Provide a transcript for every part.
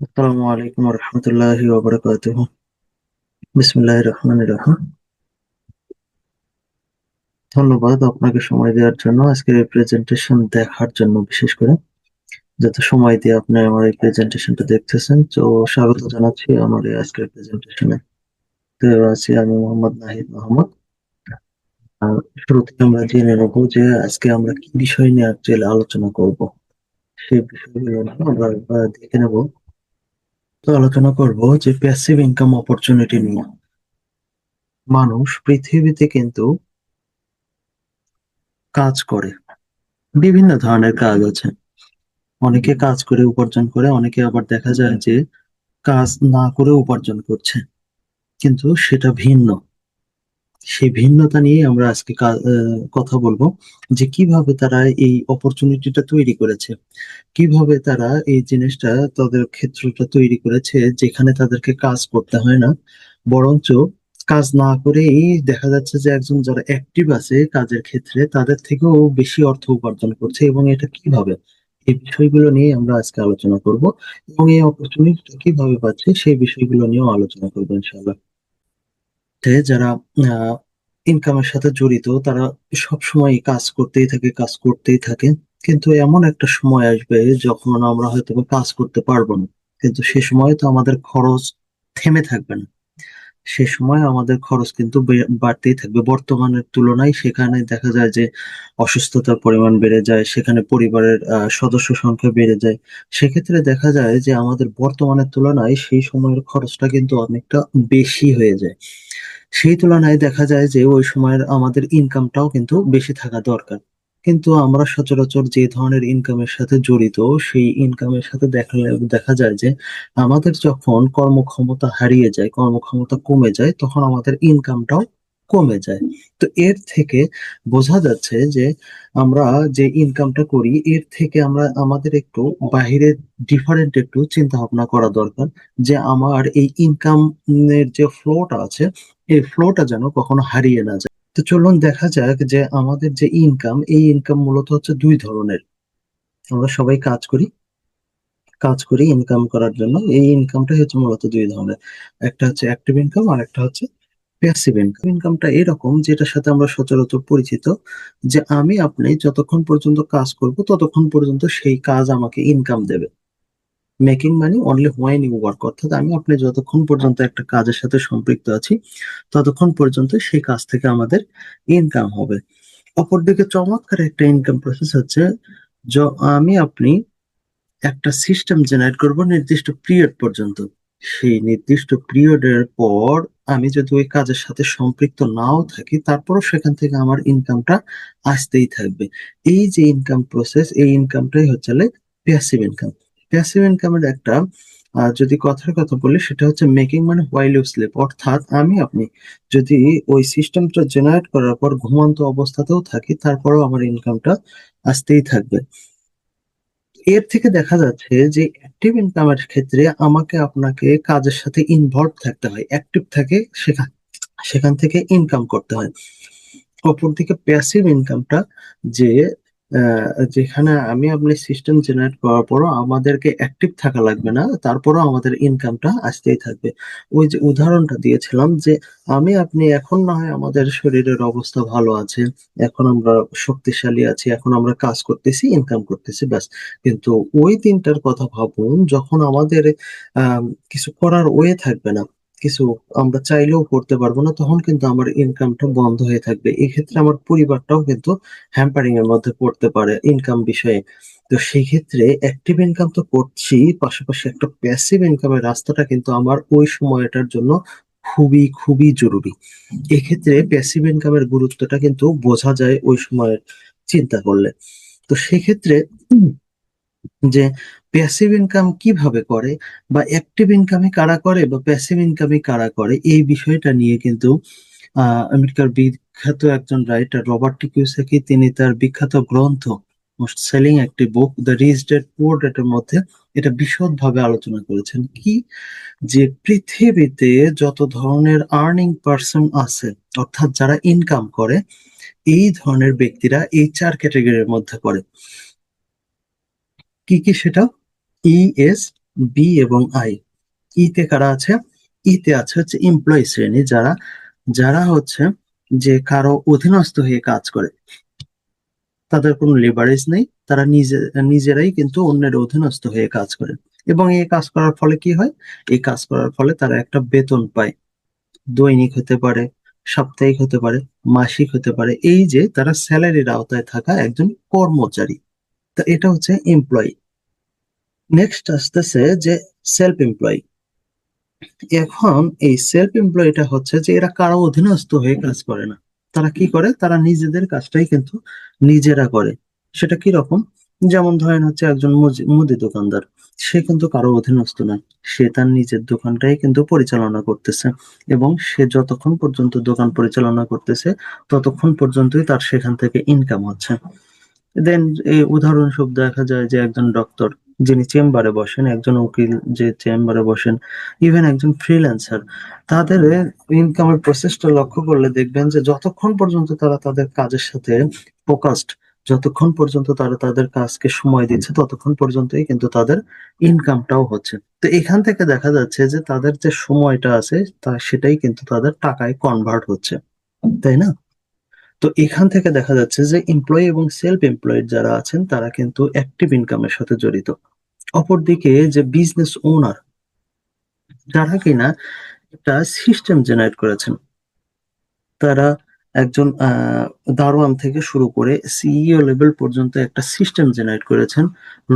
আসসালামু আলাইকুম রহমতুল্লাহি ওবরাকাতুহ। বিসমিল্লাহির রহমানির রহিম। ধন্যবাদ আপনাকে সময় দেওয়ার জন্য আজকের এই প্রেজেন্টেশন দেখার জন্য বিশেষ করে। যত সময় দিয়ে আপনি আমার এই প্রেজেন্টেশনটা দেখতেছেন, তো স্বাগত জানাচ্ছি আমার এই আজকের প্রেজেন্টেশনে তো আছি আমি মোহাম্মদ নাহিদ মোহাম্মদ। আর শুরুতে আমরা জেনে নেব যে আজকে আমরা কি বিষয় নিয়ে অ্যাকচুয়ালি আলোচনা করব। সেই বিষয়গুলো আমরা দেখে নেব। তো আলোচনা করব যে প্যাসিভ ইনকাম অপরচুনিটি নিয়ে। মানুষ পৃথিবীতে কিন্তু কাজ করে। বিভিন্ন ধরনের কাজ আছে। অনেকে কাজ করে উপার্জন করে, অনেকে আবার দেখা যায় যে কাজ না করে উপার্জন করছে। কিন্তু সেটা ভিন্ন। সেই ভিন্নতা নিয়ে আমরা আজকে কথা বলব যে কীভাবে তারা এই অপরচুনিটিটা তৈরি করেছে। কীভাবে তারা এই জিনিসটা তাদের ক্ষেত্রটা তৈরি করেছে যেখানে তাদেরকে কাজ করতে হয় না। বরঞ্চ কাজ না করেই দেখা যাচ্ছে যে একজন যারা অ্যাক্টিভ আছে কাজের ক্ষেত্রে তাদের থেকেও বেশি অর্থ উপার্জন করছে এবং এটা কীভাবে? এই বিষয়গুলো নিয়ে আমরা আজকে আলোচনা করব এবং এই অপরচুনিটিটা কীভাবে পাচ্ছে সেই বিষয়গুলো নিয়েও আলোচনা করব ইনশাআল্লাহ। তে যারা ইনকামের সাথে জড়িত, তারা সব সময় কাজ করতেই থাকে, কাজ করতেই থাকে। কিন্তু এমন একটা সময় আসবে যখন আমরা হয়তো কাজ করতে পারব না। কিন্তু সে সময় তো আমাদের খরচ থেমে থাকবে না। সে সময় আমাদের খরচ কিন্তু বাড়তেই থাকবে। বর্তমানের তুলনায় সেখানে দেখা যায় যে অসুস্থতার পরিমাণ বেড়ে যায়, সেখানে পরিবারের সদস্য সংখ্যা বেড়ে যায়। সেক্ষেত্রে দেখা যায় যে আমাদের বর্তমানের তুলনায় সেই সময়ের খরচটা কিন্তু অনেকটা বেশি হয়ে যায়। সেই তুলনায় দেখা যায় যে ওই সময়ের আমাদের ইনকামটাও কিন্তু বেশি থাকা দরকার। কিন্তু আমরা সচরাচর যে ধরনের ইনকামের সাথে জড়িত, সেই ইনকামের সাথে দেখা যায় যে আমাদের যখন কর্মক্ষমতা হারিয়ে যায়, কর্মক্ষমতা কমে যায়, তখন আমাদের ইনকামটাও কমে যায়। তো এর থেকে বোঝা যাচ্ছে যে আমরা যে ইনকামটা করি, এর থেকে আমরা আমাদের একটু বাহিরের ডিফারেন্ট একটু চিন্তা ভাবনা করা দরকার যে আমার এই ইনকাম এর যে ফ্লোটা আছে এই ফ্লোটা যেন কখনো হারিয়ে না যায়। তো চলুন দেখা যাক যে আমাদের যে ইনকাম এই ইনকাম মূলত হচ্ছে দুই ধরনের। আমরা সবাই কাজ করি কাজ করি ইনকাম করার জন্য। এই ইনকামটাই হচ্ছে মূলত দুই ধরনের। একটা হচ্ছে অ্যাক্টিভ ইনকাম আর একটা হচ্ছে প্যাসিভ ইনকাম ইনকামটা এরকম যেটার সাথে আমরা সচরাচর পরিচিত, যে আমি আপনি যতক্ষণ পর্যন্ত কাজ করব, ততক্ষণ পর্যন্ত সেই কাজ আমাকে ইনকাম দেবে। Making money only when you work অর্থাৎ আমি আপনি যতক্ষণ পর্যন্ত একটা কাজের সাথে সম্পৃক্ত আছি, ততক্ষণ পর্যন্ত সেই কাজ থেকে আমাদের ইনকাম হবে। অপরদিকে চমৎকার একটা ইনকাম প্রসেস হচ্ছে আমি আপনি একটা সিস্টেম জেনারেট করব নির্দিষ্ট পিরিয়ড পর্যন্ত। সেই নির্দিষ্ট পিরিয়ডের পর আমি যদি ওই কাজের সাথে সম্পৃক্ত নাও থাকি, তারপরও সেখান থেকে আমার ইনকামটা আসতেই থাকবে। এই যে ইনকাম প্রসেস এই ইনকামটাই হচ্ছে প্যাসিভ ইনকাম প্যাসিভ ইনকামের একটা যদি কথার কথা বলি, সেটা হচ্ছে মেকিং মানে হোয়াইল ইউ স্লিপ অর্থাৎ আমি, আপনি যদি ওই সিস্টেমটা জেনারেট করার পর ঘুমন্ত অবস্থাতেও থাকি, তারপরেও আমার ইনকামটা আসতেই থাকবে। এর থেকে দেখা যাচ্ছে যে অ্যাক্টিভ ইনকামের ক্ষেত্রে আমাকে আপনাকে কাজের সাথে ইনভলভ থাকতে হয়। অ্যাক্টিভ থাকে সেখান সেখান থেকে ইনকাম করতে হয়। অপরদিকে প্যাসিভ ইনকামটা যে যেখানে আমি আপনি সিস্টেম জেনারেট করার পরও আমাদেরকে অ্যাক্টিভ থাকা লাগবে না, তারপরও আমাদের ইনকামটা আসতেই থাকবে। ওই যে উদাহরণটা দিয়েছিলাম যে, আমি, আপনি এখন না হয় আমাদের শরীরের অবস্থা ভালো আছে, এখন আমরা শক্তিশালী আছি, এখন আমরা কাজ করতেছি ইনকাম করতেছি, ব্যাস। কিন্তু ওই দিনটার কথা ভাবুন, যখন আমাদের কিছু করার ওয়ে থাকবে না কিছু আমরা চাইলেও করতে পারব না, তখন কিন্তু আমার ইনকামটা বন্ধ হয়ে থাকবে। এক্ষেত্রে আমার পরিবারটাও কিন্তু হ্যাম্পারিং এর মধ্যে পড়তে পারে ইনকাম বিষয়ে। তো সেই ক্ষেত্রে অ্যাক্টিভ ইনকাম তো করছি, পাশাপাশি একটা প্যাসিভ ইনকামের রাস্তাটা কিন্তু আমার ওই সময়টার জন্য খুবই খুবই জরুরি। এক্ষেত্রে প্যাসিভ ইনকামের গুরুত্বটা কিন্তু বোঝা যায় ওই সময়ের চিন্তা করলে। তো সেক্ষেত্রে যে প্যাসিভ ইনকাম কীভাবে করে বা অ্যাক্টিভ ইনকামে কারা করে বা প্যাসিভ ইনকামে কারা করে? এই বিষয়টা নিয়ে কিন্তু আমেরিকার বিখ্যাত একজন রাইটার রবার্ট টি কিওসাকি তিনি তার বিখ্যাত গ্রন্থ মোস্ট সেলিং একটি book the rich dad poor ড্যাডের মধ্যে এটা বিশদভাবে আলোচনা করেছেন। কি? যে পৃথিবীতে যত ধরনের আর্নিং পার্সন আছে, অর্থাৎ যারা ইনকাম করে, এই ধরনের ব্যক্তিরা এই চার ক্যাটাগরির মধ্যে পড়ে। কি কি সেটা? ইএস বি এবং আই ইতে কারা আছে? ইতে আছে হচ্ছে এমপ্লয়ি শ্রেণি, যারা যারা হচ্ছে যে কারও অধীনস্থ হয়ে কাজ করে। তাদের কোনো লেবারেজ নেই, তারা নিজে, নিজেরাই কিন্তু অন্যের অধীনস্থ হয়ে কাজ করে। এবং এই কাজ করার ফলে কি হয়? এই কাজ করার ফলে তারা একটা বেতন পায়। দৈনিক হতে পারে, সাপ্তাহিক হতে পারে, মাসিক হতে পারে। এই যে তারা স্যালারির আওতায় থাকা একজন কর্মচারী। তা এটা হচ্ছে এমপ্লয়ি নেক্সট আসতেছে যে সেলফ এমপ্লয়ি এখন এই সেলফ এমপ্লয়িটা হচ্ছে যে এরা কারও অধীনস্থ হয়ে কাজ করে না। তারা কি করে? তারা নিজেদের কাজটাই কিন্তু নিজেরা করে। সেটা কি রকম? যেমন ধরেন হচ্ছে একজন মুদি দোকানদার। সে কিন্তু কারও অধীনস্থ নয় সে তার নিজের দোকানটাই কিন্তু পরিচালনা করতেছে এবং সে যতক্ষণ পর্যন্ত দোকান পরিচালনা করতেছে, ততক্ষণ পর্যন্তই তার সেখান থেকে ইনকাম হচ্ছে। দেন এই উদাহরণস্বরূপ দেখা যায় যে একজন ডক্টর যিনি চেম্বারে বসেন, একজন উকিল যে চেম্বারে বসেন ইভেন একজন ফ্রিল্যান্সার তাদের ইনকামের প্রসেসটা লক্ষ্য করলে দেখবেন যে যতক্ষণ পর্যন্ত তারা তাদের কাজের সাথে ফোকাসড যতক্ষণ পর্যন্ত তারা তাদের কাজকে সময় দিচ্ছে, ততক্ষণ পর্যন্তই কিন্তু তাদের ইনকামটাও হচ্ছে। তো এখান থেকে দেখা যাচ্ছে যে তাদের যে সময়টা আছে, তা সেটাই কিন্তু তাদের টাকায় কনভার্ট হচ্ছে। তাই না? তো এখান থেকে দেখা যাচ্ছে যে এমপ্লয়ি এবং সেলফ এমপ্লয়েড যারা আছেন, তারা কিন্তু অ্যাক্টিভ ইনকামের সাথে জড়িত। অপরদিকে যে বিজনেস ওনার যারা কিনা একটা সিস্টেম জেনারেট করেছেন, তারা একজন দারোয়ান থেকে শুরু করে সিইও লেভেল পর্যন্ত একটা সিস্টেম জেনারেট করেছেন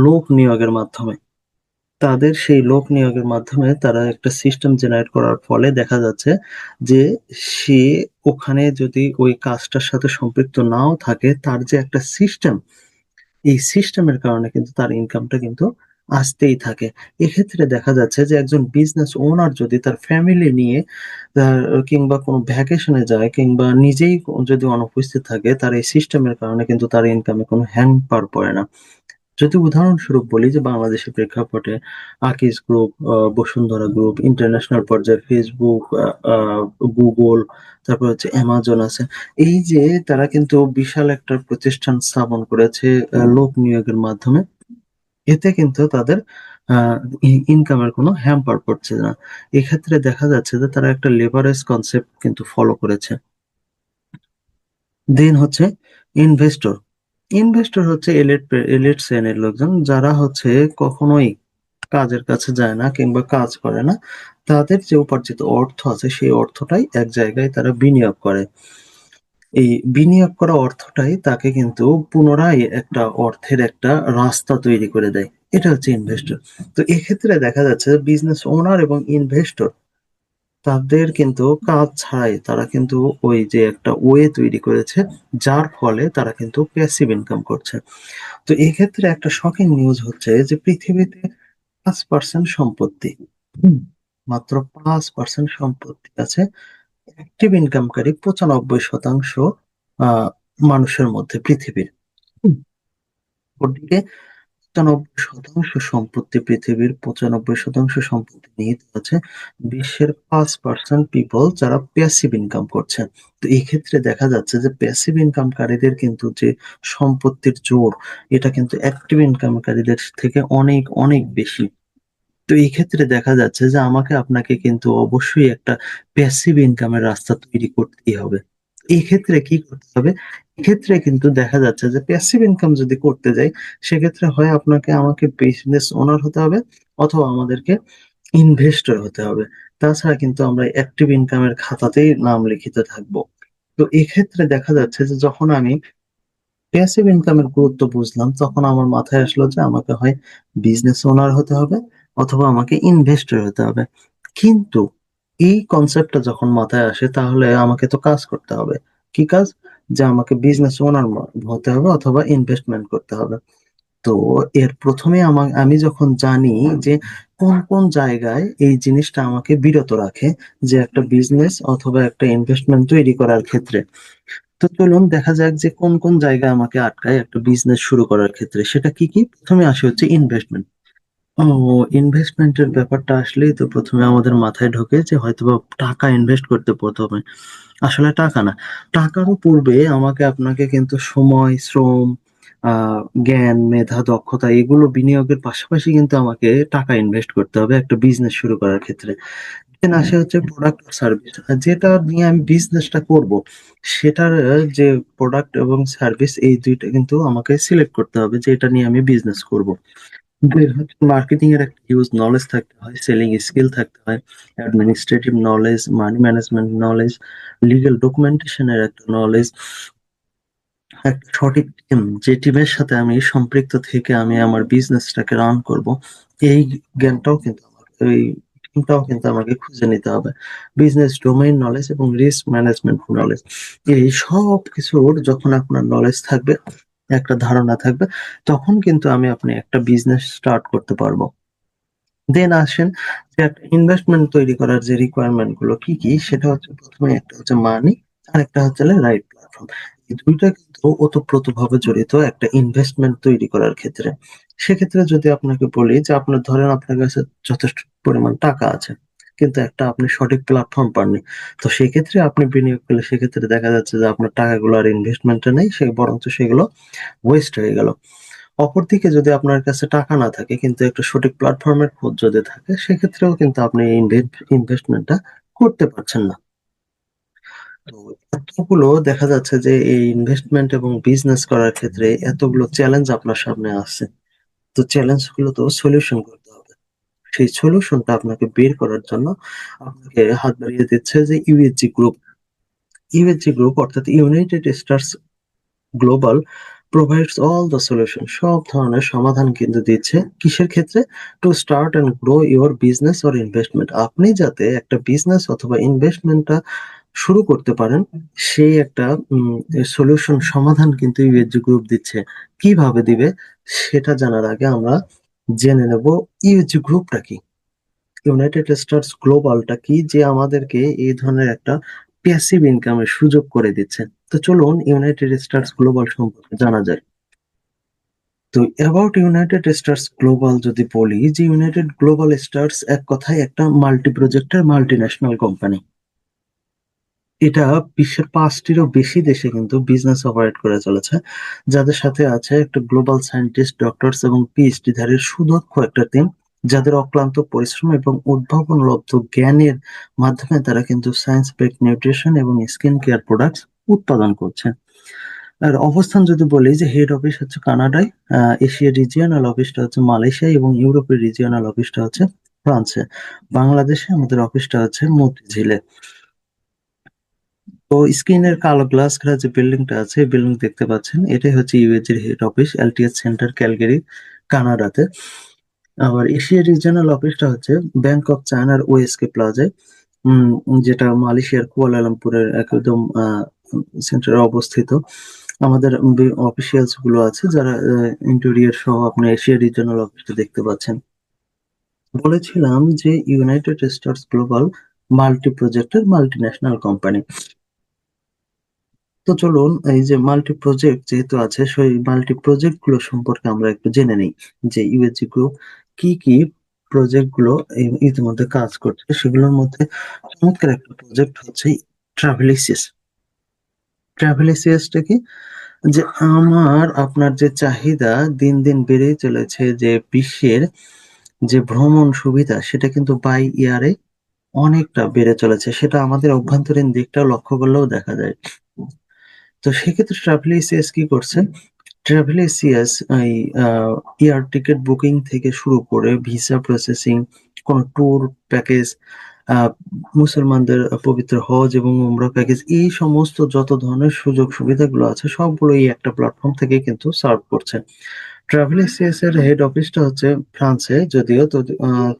লোক নিয়োগের মাধ্যমে। তাদের সেই লোক নিয়োগের মাধ্যমে তারা একটা সিস্টেম জেনারেট করার ফলে দেখা যাচ্ছে যে সে ওখানে যদি ওই কাজটার সাথে সম্পৃক্ত নাও থাকে, তার যে একটা সিস্টেম এই সিস্টেমের কারণে কিন্তু তার ইনকামটা কিন্তু আসতেই থাকে। এক্ষেত্রে দেখা যাচ্ছে যে একজন বিজনেস ওনার যদি তার ফ্যামিলি নিয়ে কিংবা কোনো ভ্যাকেশনে যায় কিংবা নিজেই যদি অনুপস্থিত থাকে, তার এই সিস্টেমের কারণে কিন্তু তার ইনকামে কোনো হ্যাম্পার পড়ে না। যদি উদাহরণস্বরূপ বলি যে বাংলাদেশের প্রেক্ষাপটে Akij group Bashundhara group international পর্যায়ে ফেসবুক গুগল তারপর হচ্ছে অ্যামাজন আছে। এই যে তারা কিন্তু বিশাল একটা প্রতিষ্ঠান স্থাপন করেছে লোক নিয়োগের মাধ্যমে। এতে কিন্তু তাদের ইনকামের কোনো হ্যাম্পার পড়ছে না। এক্ষেত্রে দেখা যাচ্ছে যে তারা একটা লেবারেজ কনসেপ্ট কিন্তু ফলো করেছে। দেন হচ্ছে ইনভেস্টর ইনভেস্টর হচ্ছে এলিট এলিট শ্রেণির লোকজন, যারা হচ্ছে কখনোই কাজের কাছে যায় না কিংবা কাজ করে না। তাদের যে উপার্জিত অর্থ আছে, সেই অর্থটাই এক জায়গায় তারা বিনিয়োগ করে। এই বিনিয়োগ করা অর্থটাই তাকে কিন্তু পুনরায় একটা অর্থের একটা রাস্তা তৈরি করে দেয়। এটা হচ্ছে ইনভেস্টর তো এক্ষেত্রে দেখা যাচ্ছে বিজনেস ওনার এবং ইনভেস্টর তাদের কিন্তু কাজ ছাড়াই তারা কিন্তু ওই যে একটা ওয়ে তৈরি করেছে যার ফলে তারা কিন্তু প্যাসিভ ইনকাম করছে। তো এক্ষেত্রে একটা শকিং নিউজ হচ্ছে যে পৃথিবীতে পাঁচ পার্সেন্ট সম্পত্তি মাত্র পাঁচ পার্সেন্ট সম্পত্তি আছে। অ্যাক্টিভ ইনকামকারী পঁচানব্বই শতাংশ আহ মানুষের মধ্যে পৃথিবীর। ওদিকে পঁচানব্বই শতাংশ সম্পত্তি পৃথিবীর পঁচানব্বই শতাংশ সম্পত্তি নিহিত আছে বিশ্বের পাঁচ পার্সেন্ট পিপল যারা প্যাসিভ ইনকাম করছে। তো এই ক্ষেত্রে দেখা যাচ্ছে যে প্যাসিভ ইনকামকারীদের কিন্তু যে সম্পত্তির জোর, এটা কিন্তু অ্যাক্টিভ ইনকামকারীদের থেকে অনেক অনেক বেশি। তো এই ক্ষেত্রে দেখা যাচ্ছে যে আমাকে আপনাকে কিন্তু অবশ্যই একটা প্যাসিভ ইনকামের রাস্তা তৈরি করতেই হবে। এই ক্ষেত্রে কি করতে হবে? এক্ষেত্রে কিন্তু দেখা যাচ্ছে যে প্যাসিভ ইনকাম যদি করতে যাই, সেক্ষেত্রে হয় আপনাকে আমাকে বিজনেস ওনার হতে হবে অথবা আমাদেরকে ইনভেস্টর হতে হবে। তাছাড়া কিন্তু আমরা অ্যাক্টিভ ইনকামের খাতাতেই নাম লিখিত থাকব। তো এক্ষেত্রে দেখা যাচ্ছে যে যখন আমি প্যাসিভ ইনকামের গুরুত্ব বুঝলাম, তখন আমার মাথায় আসলো যে আমাকে হয় বিজনেস ওনার হতে হবে অথবা আমাকে ইনভেস্টর হতে হবে। কিন্তু এই কনসেপ্টটা যখন মাথায় আসে, তাহলে আমাকে তো কাজ করতে হবে। কি কাজ? যে আমাকে বিজনেস ওনার হতে হবে অথবা ইনভেস্টমেন্ট করতে হবে। তো এর প্রথমে আমি যখন জানি যে কোন কোন জায়গায় এই জিনিসটা আমাকে বিরত রাখে, যে একটা বিজনেস অথবা একটা ইনভেস্টমেন্ট তৈরি করার ক্ষেত্রে। তো চলুন দেখা যাক যে কোন কোন জায়গায় আমাকে আটকায় একটা বিজনেস শুরু করার ক্ষেত্রে। সেটা কি কি? প্রথমে আসে হচ্ছে ইনভেস্টমেন্ট ও ইনভেস্টমেন্টের ব্যাপারটা আসলেই তো প্রথমে আমাদের মাথায় ঢোকে যে হয়তোবা টাকা ইনভেস্ট করতে প্রথমে আসলে টাকা না টাকারও পূর্বে আমাকে আপনাকে কিন্তু সময় শ্রম জ্ঞান, মেধা, দক্ষতা এগুলো বিনিয়োগের পাশাপাশি কিন্তু আমাকে টাকা ইনভেস্ট করতে হবে একটা বিজনেস শুরু করার ক্ষেত্রে। দেন আসে হচ্ছে প্রোডাক্ট আর সার্ভিস। যেটা নিয়ে আমি বিজনেসটা করব, সেটার যে প্রোডাক্ট এবং সার্ভিস এই দুইটা কিন্তু আমাকে সিলেক্ট করতে হবে যে এটা নিয়ে আমি বিজনেস করব। মার্কেটিং এর একটা ইউজ নলেজ থাকতে হয়, সেলিং স্কিল থাকতে হয়, administrative knowledge, money management knowledge, legal documentation এর একটা নলেজ। একটা সঠিক টিম, যে টিমের সাথে আমি সম্পৃক্ত থেকে আমি আমার বিজনেসটাকে রান করব, এই জ্ঞানটাও কিন্তু আমার এই টিমটাও কিন্তু আমাকে খুঁজে নিতে হবে। বিজনেস ডোমেইন নলেজ এবং রিস্ক ম্যানেজমেন্ট নলেজ। এই সবকিছুর যখন আপনার নলেজ থাকবে, একটা ধারণা থাকবে, তখন কিন্তু আমি আপনি একটা বিজনেস স্টার্ট করতে পারব দেন আসেন যে একটা ইনভেস্টমেন্ট তৈরি করার যে রিকোয়ারমেন্টগুলো কি, কি? সেটা হচ্ছে প্রথমে একটা হচ্ছে মানি, আর একটা হচ্ছে রাইট প্ল্যাটফর্ম। এই ২ টা কিন্তু ওতপ্রোতভাবে জড়িত একটা ইনভেস্টমেন্ট তৈরি করার ক্ষেত্রে। সেক্ষেত্রে যদি আপনাকে বলি যে আপনার ধরেন আপনার কাছে যথেষ্ট পরিমাণ টাকা আছে। কিন্তু একটা আপনি সঠিক প্ল্যাটফর্ম পাননি। তো সেক্ষেত্রে আপনি বিনিয়োগ করলে সেক্ষেত্রে দেখা যাচ্ছে যে আপনার টাকাগুলো আর ইনভেস্টমেন্ট নেই, সে বরঞ্চ সেগুলো ওয়েস্ট হয়ে গেল। অপরদিকে যদি আপনার কাছে টাকা না থাকে কিন্তু একটা সঠিক প্ল্যাটফর্মের খোঁজ যদি থাকে, সেক্ষেত্রেও কিন্তু আপনি ইনভে ইনভেস্টমেন্টটা করতে পারছেন না। এতগুলো দেখা যাচ্ছে যে এই ইনভেস্টমেন্ট এবং বিজনেস করার ক্ষেত্রে এতগুলো চ্যালেঞ্জ আপনার সামনে আছে। তো চ্যালেঞ্জগুলো তো সলিউশন করতে। সেই সলিউশনটা আপনাকে বের করার জন্য আপনাকে হাত বাড়িয়ে দিচ্ছে যে ইউএসজি গ্রুপ। ইউএসজি গ্রুপ অর্থাৎ united stars global provides all the solution সব ধরনের সমাধান কিন্তু দিচ্ছে কিসের ক্ষেত্রে? To start and grow your business or investment. আপনি যাতে একটা বিজনেস অথবা ইনভেস্টমেন্টটা শুরু করতে পারেন, সেই একটা সলিউশন সমাধান কিন্তু ইউএসজি গ্রুপ দিচ্ছে। কীভাবে দিবে? সেটা জানার আগে আমরা জেনে নেব ইউএসজি গ্রুপটা কি? ইউনাইটেড স্টারস গ্লোবালটা কি? যে আমাদেরকে এই ধরনের একটা প্যাসিভ ইনকাম এর সুযোগ করে দিচ্ছে। তো চলুন ইউনাইটেড স্টারস গ্লোবাল সম্পর্কে জানা যায়। তো অ্যাবাউট ইউনাইটেড স্টার্স গ্লোবাল যদি বলি যে ইউনাইটেড গ্লোবাল স্টারস এক কথায় একটা মাল্টি প্রজেক্টের মাল্টিন্যাশনাল কোম্পানি। এটা বিশ্বের পাঁচটিরও বেশি দেশে কিন্তু বিজনেস অপারেট করে চলেছে। যাদের সাথে আছে একটা গ্লোবাল সায়েন্টিস্ট, ডক্টরস এবং পিএইচডি ধারীর সুদক্ষ একটা টিম, যাদের অক্লান্ত পরিশ্রম এবং উদ্ভাবনলব্ধ জ্ঞানের মাধ্যমে তারা কিন্তু সায়েন্স বেসড নিউট্রিশন এবং স্কিন কেয়ার প্রোডাক্টস উৎপাদন করছে। আর অবস্থান যদি বলি যে হেড অফিস হচ্ছে কানাডায়, আ এশিয়ার রিজিওনাল অফিসটা হচ্ছে মালয়েশিয়া এবং ইউরোপের রিজিওনাল অফিসটা হচ্ছে ফ্রান্সে। বাংলাদেশে আমাদের অফিসটা হচ্ছে মতিঝিলে। তো স্ক্রিনের কালো গ্লাস ঘেরা যে বিল্ডিংটা আছে, বিল্ডিং দেখতে পাচ্ছেন। এটাই হচ্ছে ইউএসজির head office, LTS center Calgary, কানাডাতে। আবার এশিয়া রিজিওনাল অফিসটা হচ্ছে ব্যাংক অফ চায়নার ওএসকে প্লাজায়, উম যেটা মালয়েশিয়ার কুয়ালালামপুরের একদম সেন্টারে অবস্থিত। আমাদের অফিসিয়ালসগুলো আছে যারা ইন্টেরিয়র সহ আপনি এশিয়া রিজিওনাল অফিসটা দেখতে পাচ্ছেন। বলেছিলাম যে ইউনাইটেড স্টারস গ্লোবাল মাল্টি প্রজেক্টের মাল্টিন্যাশনাল কোম্পানি। তো চলুন এই যে মাল্টি প্রজেক্ট যেহেতু আছে সেই মাল্টি প্রজেক্টগুলো সম্পর্কে আমরা একটু জেনে নেই। যে ইউএসজি গ্রুপ কি, কি প্রজেক্টগুলো ইতিমধ্যে কাজ করছে সেগুলোর মধ্যে চমৎকার একটা প্রজেক্ট হচ্ছে ট্রাভেলিসিস। ট্রাভেলিসিয়াসটা কি? যে আমার আপনার যে চাহিদা দিন, দিন বেড়েই চলেছে যে বিশ্বের যে ভ্রমণ সুবিধা সেটা কিন্তু বাই ইয়ারে অনেকটা বেড়ে চলেছে। সেটা আমাদের অভ্যন্তরীণ দিকটাও লক্ষ্য করলেও দেখা যায়। তো সেক্ষেত্রে ট্রাভেল এসিএস কি করছে? ট্রাভেল এসিএস এই এয়ার টিকিট বুকিং থেকে শুরু করে ভিসা প্রসেসিং, কোন ট্যুর প্যাকেজ, মুসলমানদের পবিত্র হজ এবং উমরা প্যাকেজ এই সমস্ত যত ধরনের সুযোগ সুবিধাগুলো আছে সবগুলো এই একটা প্ল্যাটফর্ম থেকে কিন্তু সার্ভ করছে। ট্রাভেল এসিএস এর হেড অফিসটা হচ্ছে ফ্রান্সে যদিও তো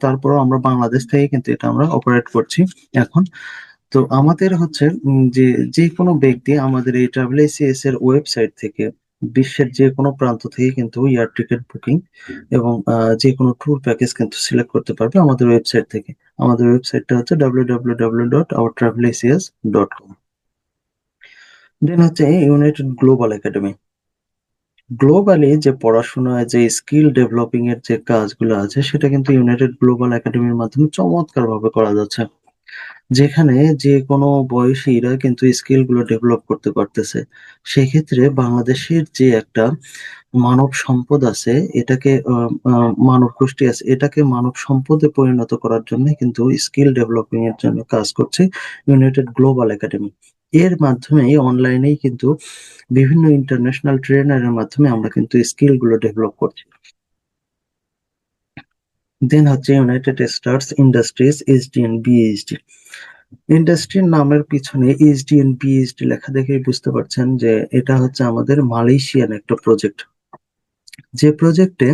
তারপরেও আমরা বাংলাদেশ থেকে কিন্তু এটা আমরা অপারেট করছি এখন। তো আমাদের হচ্ছে, উম, যে যেকোনো ব্যক্তি আমাদের এই ট্রাভেল এসিএস এর ওয়েবসাইট থেকে, বিশ্বের যেকোনো প্রান্ত থেকে কিন্তু এয়ার টিকিট বুকিং এবং, আ যেকোনো ট্যুর প্যাকেজ কিন্তু সিলেক্ট করতে পারবে আমাদের ওয়েবসাইট থেকে। আমাদের ওয়েবসাইটটা হচ্ছে www.ourtravelasias.com দেন হচ্ছে ইউনাইটেড গ্লোবাল একাডেমি। গ্লোবালি যে পড়াশোনা, যে স্কিল ডেভেলপিং এর যে কাজগুলো আছে, সেটা কিন্তু ইউনাইটেড গ্লোবাল একাডেমির মাধ্যমে চমৎকারভাবে করা যাচ্ছে। যেখানে যে কোনো বয়সীরা কিন্তু স্কিলগুলো ডেভেলপ করতে পারতেছে। সেক্ষেত্রে বাংলাদেশের যে একটা মানব সম্পদ আছে, এটাকে মানব গোষ্ঠী আছে, এটাকে মানব সম্পদে পরিণত করার জন্য কিন্তু স্কিল ডেভেলপিং এর জন্য কাজ করছে ইউনাইটেড গ্লোবাল একাডেমি। এর মাধ্যমে অনলাইনেই কিন্তু বিভিন্ন ইন্টারন্যাশনাল ট্রেনার এর মাধ্যমে আমরা কিন্তু স্কিলগুলো ডেভেলপ করছি। দেন হচ্ছে United Stars Industries HDN BHD. ইন্ডাস্ট্রির নামের পিছনে এইচডিএন বিএইচডি লেখা দেখেই বুঝতে পারছেন যে এটা হচ্ছে আমাদের মালয়েশিয়ান একটা প্রজেক্ট। যে প্রজেক্টে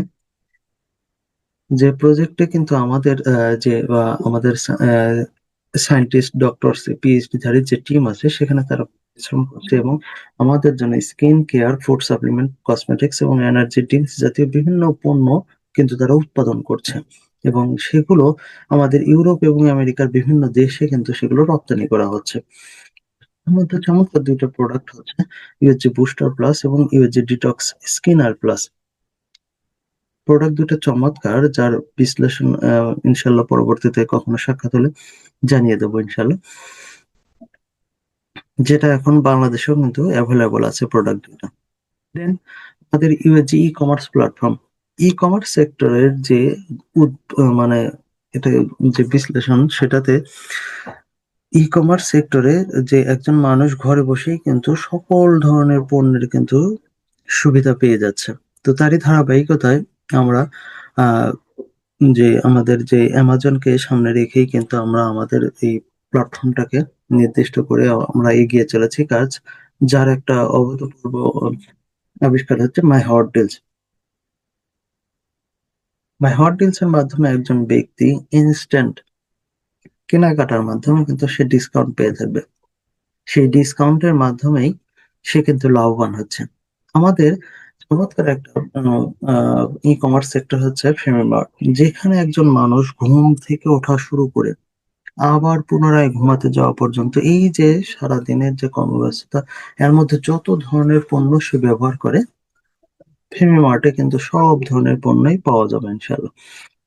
যে প্রজেক্টে কিন্তু আমাদের যে আমাদের সায়েন্টিস্ট, পিএইচডি ধারী যে টিম আছে সেখানে তারা পরিশ্রম করছে এবং আমাদের জন্য skin care, food supplement, cosmetics এবং এনার্জি ড্রিংকস জাতীয় বিভিন্ন পণ্য কিন্তু তারা উৎপাদন করছে এবং সেগুলো আমাদের ইউরোপ এবং আমেরিকার বিভিন্ন দেশে কিন্তু সেগুলো রপ্তানি করা হচ্ছে। মধ্যে চমৎকার ২ টা প্রোডাক্ট হচ্ছে ইউএসজি বুস্টার প্লাস এবং ইউএসজি ডিটক্স স্কিনার প্লাস। প্রোডাক্ট ২ টা চমৎকার, যার বিশ্লেষণ আ ইনশাআল্লাহ পরবর্তীতে কখনো সাক্ষাৎ হলে জানিয়ে দেব ইনশাআল্লাহ। যেটা এখন বাংলাদেশেও কিন্তু এভেইলেবল আছে প্রোডাক্ট ২ টা। দেন আমাদের ইউএসজি ই-কমার্স প্ল্যাটফর্ম। ই-কমার্স সেক্টরের যে মানে এটা যে বিশ্লেষণ, সেটাতে ই-কমার্স সেক্টরে যে একজন মানুষ ঘরে বসেই কিন্তু সকল ধরনের পণ্যের কিন্তু সুবিধা পেয়ে যাচ্ছে। তো তারই ধারাবাহিকতায় আমরা যে আমাদের যে অ্যামাজনকে সামনে রেখেই কিন্তু আমরা আমাদের এই প্ল্যাটফর্মটাকে নির্দিষ্ট করে আমরা এগিয়ে চলেছি কাজ। যার একটা অভূতপূর্ব আবিষ্কার হচ্ছে my hot deals. My hot deals এর মাধ্যমে একজন ব্যক্তি ইনস্ট্যান্ট কেনাকাটার মাধ্যমে কিন্তু সে ডিসকাউন্ট পেয়ে থাকবে। সেই ডিসকাউন্টের মাধ্যমেই সে কিন্তু লাভবান হচ্ছে। আমাদের চমৎকার একটা আ ই-কমার্স সেক্টর হচ্ছে ফ্যামিলি যেখানে একজন মানুষ ঘুম থেকে ওঠা শুরু করে আবার পুনরায় ঘুমাতে যাওয়া পর্যন্ত এই যে সারাদিনের যে কর্মব্যস্ততা, এর মধ্যে যত ধরনের পণ্য সে ব্যবহার করে ফ্যামিলি মার্টে কিন্তু সব ধরনের পণ্যই পাওয়া যাবে ইনশাআল্লাহ।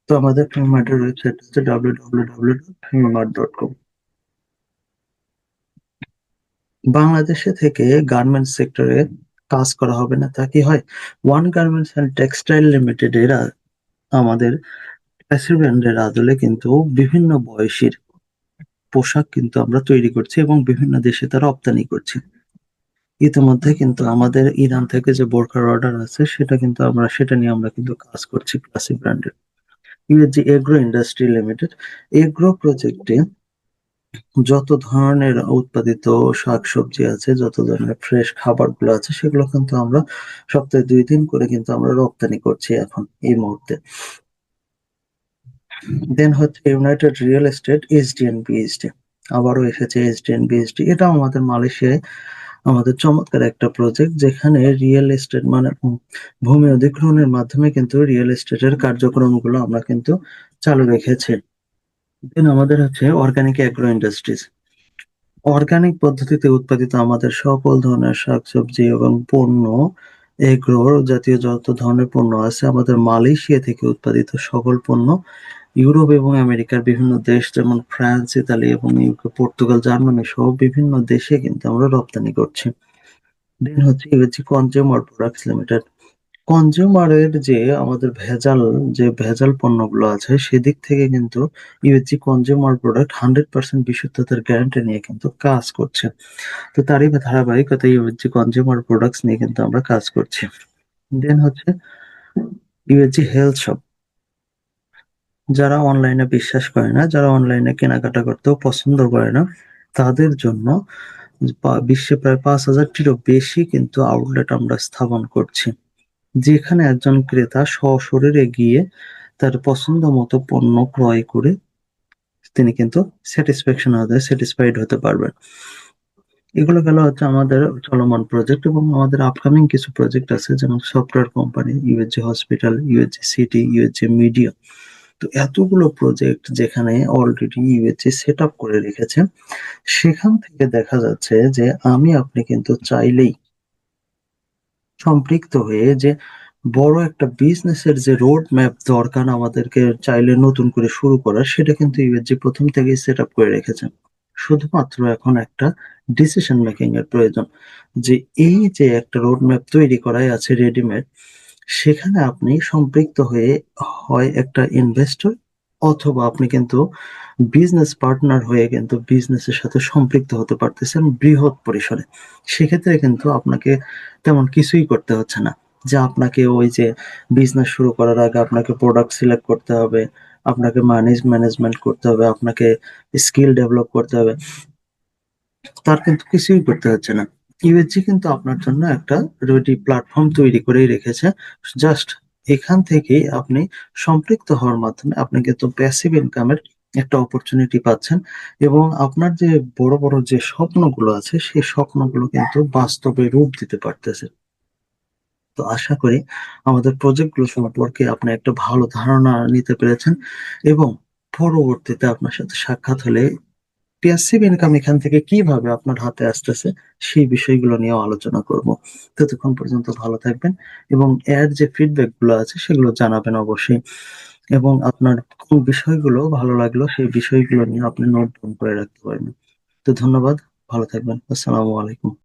তো আমাদের ফ্যামিলি মার্টের ওয়েবসাইট হচ্ছে www.familymart.com বাংলাদেশে থেকে গার্মেন্টস সেক্টরে কাজ করা হবে না, তা কি হয়? One garments and textile limited এরা আমাদের ব্র্যান্ডের আদলে কিন্তু বিভিন্ন বয়সীর পোশাক কিন্তু আমরা তৈরি করছি এবং বিভিন্ন দেশে তা রপ্তানি করছি। ইতিমধ্যে কিন্তু আমাদের ইরান থেকে যে বোরখার অর্ডার আছে সেটা কিন্তু আমরা সেটা নিয়ে আমরা কিন্তু কাজ করছি ক্লাসিক ব্র্যান্ডের। USG agro industry limited agro প্রজেক্টে যত ধরনের উৎপাদিত শাকসবজি আছে, যত ধরনের ফ্রেশ খাবারগুলো আছে সেগুলো কিন্তু আমরা সপ্তাহে দুই দিন করে কিন্তু আমরা রপ্তানি করছি এখন এই মুহূর্তে। দেন হচ্ছে united real estate HDN BHD. আবারও এসেছে এইচডিএন বিএইচডি। এটাও আমাদের মালয়েশিয়ায় আমাদের চমৎকার একটা প্রজেক্ট যেখানে রিয়েল এস্টেট মানে ভূমি অধিগ্রহণের মাধ্যমে কিন্তু রিয়েল এস্টেটের কার্যক্রমগুলো আমরা কিন্তু চালু রেখেছি। দেন আমাদের হচ্ছে অর্গানিক এগ্রো ইন্ডাস্ট্রিজ। অর্গানিক পদ্ধতিতে উৎপাদিত আমাদের সকল ধরনের শাকসবজি এবং পণ্য এগ্রো জাতীয় যত ধরনের পণ্য আছে, আমাদের মালয়েশিয়া থেকে উৎপাদিত সকল পণ্য ইউরোপ এবং আমেরিকার বিভিন্ন দেশ যেমন ফ্রান্স, ইতালি এবং ইউকে, পর্তুগাল, জার্মানি সহ বিভিন্ন দেশে কিন্তু আমরা রপ্তানি করছি। দেন হচ্ছে ইউএসজি কনজিউমার প্রোডাক্টস লিমিটেড। কনজিউমারের যে আমাদের ভেজাল যে ভেজাল পণ্যগুলো আছে সেদিক থেকে কিন্তু ইউএসজি কনজিউমার প্রোডাক্ট 100% বিশুদ্ধতার গ্যারান্টি নিয়ে কিন্তু কাজ করছে। তো তারই ধারাবাহিকতা ইউএসজি কনজিউমার প্রোডাক্টস নিয়ে কিন্তু আমরা কাজ করছি। দেন হচ্ছে ইউএসজি হেলথ শপ। যারা অনলাইনে বিশ্বাস করে না, যারা অনলাইনে কেনাকাটা করতেও পছন্দ করে না, তাদের জন্য বিশ্বে প্রায় পাঁচ হাজারটিরও বেশি কিন্তু আউটলেট আমরা স্থাপন করছি। যেখানে একজন ক্রেতা সশরীরে গিয়ে তার পছন্দ মতো পণ্য ক্রয় করে তিনি কিন্তু স্যাটিসফ্যাকশন হতে স্যাটিসফাইড হতে পারবেন। এগুলো গেল হচ্ছে আমাদের চলমান প্রজেক্ট এবং আমাদের আপকামিং কিছু প্রজেক্ট আছে যেমন software company, USG hospital, USG city, USG media. তো এতগুলো প্রজেক্ট যেখানে অলরেডি ইউএচএ সেট আপ করে রেখেছে, সেখান থেকে দেখা যাচ্ছে যে আমি আপনি কিন্তু চাইলেই সম্পৃক্ত হয়ে যে বড় একটা বিজনেসের যে রোড ম্যাপ দরকার আমাদেরকে চাইলে নতুন করে শুরু করার সেটা কিন্তু ইউএসজি প্রথম থেকেই সেটআপ করে রেখেছে। শুধুমাত্র এখন একটা ডিসিশন মেকিং এর প্রয়োজন। যে এই যে একটা রোড ম্যাপ তৈরি করাই আছে রেডিমেড, সেখানে আপনি সম্পৃক্ত হয়ে হয় একটা ইনভেস্টর অথবা আপনি কিন্তু বিজনেস পার্টনার হয়ে কিন্তু বিজনেসের সাথে সম্পৃক্ত হতে পারতেছেন বৃহৎ পরিসরে। সেক্ষেত্রে কিন্তু আপনাকে তেমন কিছুই করতে হচ্ছে না। যে আপনাকে ওই যে বিজনেস শুরু করার আগে আপনাকে প্রোডাক্ট সিলেক্ট করতে হবে, আপনাকে মানিজ ম্যানেজমেন্ট করতে হবে, আপনাকে স্কিল ডেভেলপ করতে হবে। তার কিন্তু কিছুই করতে হচ্ছে না। ইউএসজি কিন্তু আপনার জন্য একটা রেডি প্ল্যাটফর্ম তৈরি করেই রেখেছে। জাস্ট এখান থেকেই আপনি সম্পৃক্ত হওয়ার মাধ্যমে আপনি কিন্তু প্যাসিভ ইনকামের একটা অপরচুনিটি পাচ্ছেন এবং আপনার যে বড়, বড় যে স্বপ্নগুলো আছে সেই স্বপ্নগুলো কিন্তু বাস্তবে রূপ দিতে পারতেছে। তো আশা করি আমাদের প্রজেক্ট প্রজেক্টগুলো সম্পর্কে আপনি একটা ভালো ধারণা নিতে পেরেছেন এবং পরবর্তীতে আপনার সাথে সাক্ষাৎ হলে প্যাসিভ ইনকাম এখান থেকে কীভাবে আপনার হাতে আসতেছে সেই বিষয়গুলো নিয়েও আলোচনা করব। ততক্ষণ পর্যন্ত ভালো থাকবেন এবং এর যে ফিডব্যাকগুলো আছে সেগুলো জানাবেন অবশ্যই এবং আপনার কোন বিষয়গুলো ভালো লাগল সেই বিষয়গুলো নিয়ে আপনি নোট ডাউন করে রাখতে পারবেন তো ধন্যবাদ, ভালো থাকবেন। আসসালামু আলাইকুম।